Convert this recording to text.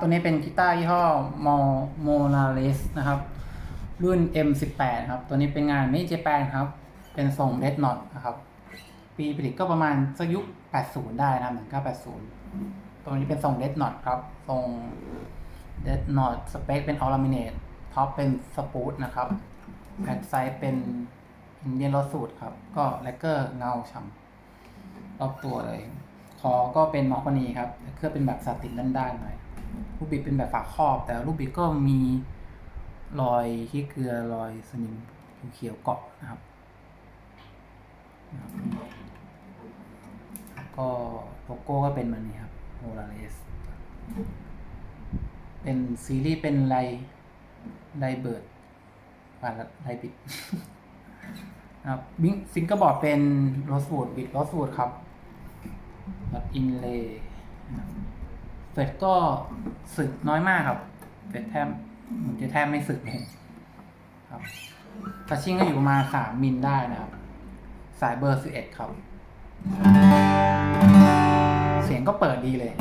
ตัวนี้เป็นกีตาร์ยี่ห้อมอโมนาเลสนะครับ รุ่น M18 ครับ ตัวนี้เป็นงานไม่เจแปนครับ เป็นทรงเ d ด Knot นะครับ ปีผลิตก็ประมาณสักยุค 80 ได้นะ1980 ตัวนี้เป็นทรงเ d ด Knot ครับ ทรงเ d ด Knot สเปคเป็นออล m มิเนตท็อปเป็นสปูตนะครับแบ็คไซด์เป็นอินเดียนลอสูตรครับ ก็แลกเกอร์เงาฉ่ำรอบตัวเลย คอก็เป็นมอคานีครับเครื่องเป็นแบบสตินด้านๆหน่อย ลูกบิดเป็นแบบฝาครอบ แต่ลูกบิดก็มีรอยที่เกลือรอยสนิมเขียวเกาะนะครับ ก็โลโก้ก็เป็นมันนี้ครับโมลาเลสเป็นซีรีส์เป็นไลไลเบิร์ดผ่าไลบิดนะครับบิงซิงเกอร์บอร์ดเป็นโรสวูดบิดโรสวูดครับแบบอินเลย์ เฟดก็สึกน้อยมากครับเฟดแทบมันจะแทบไม่สึกเลยครับทัชชิ่งก็อยู่ประมาณสามมิลได้นะครับ สายเบอร์สิบเอ็ดครับ เสียงก็เปิดดีเลย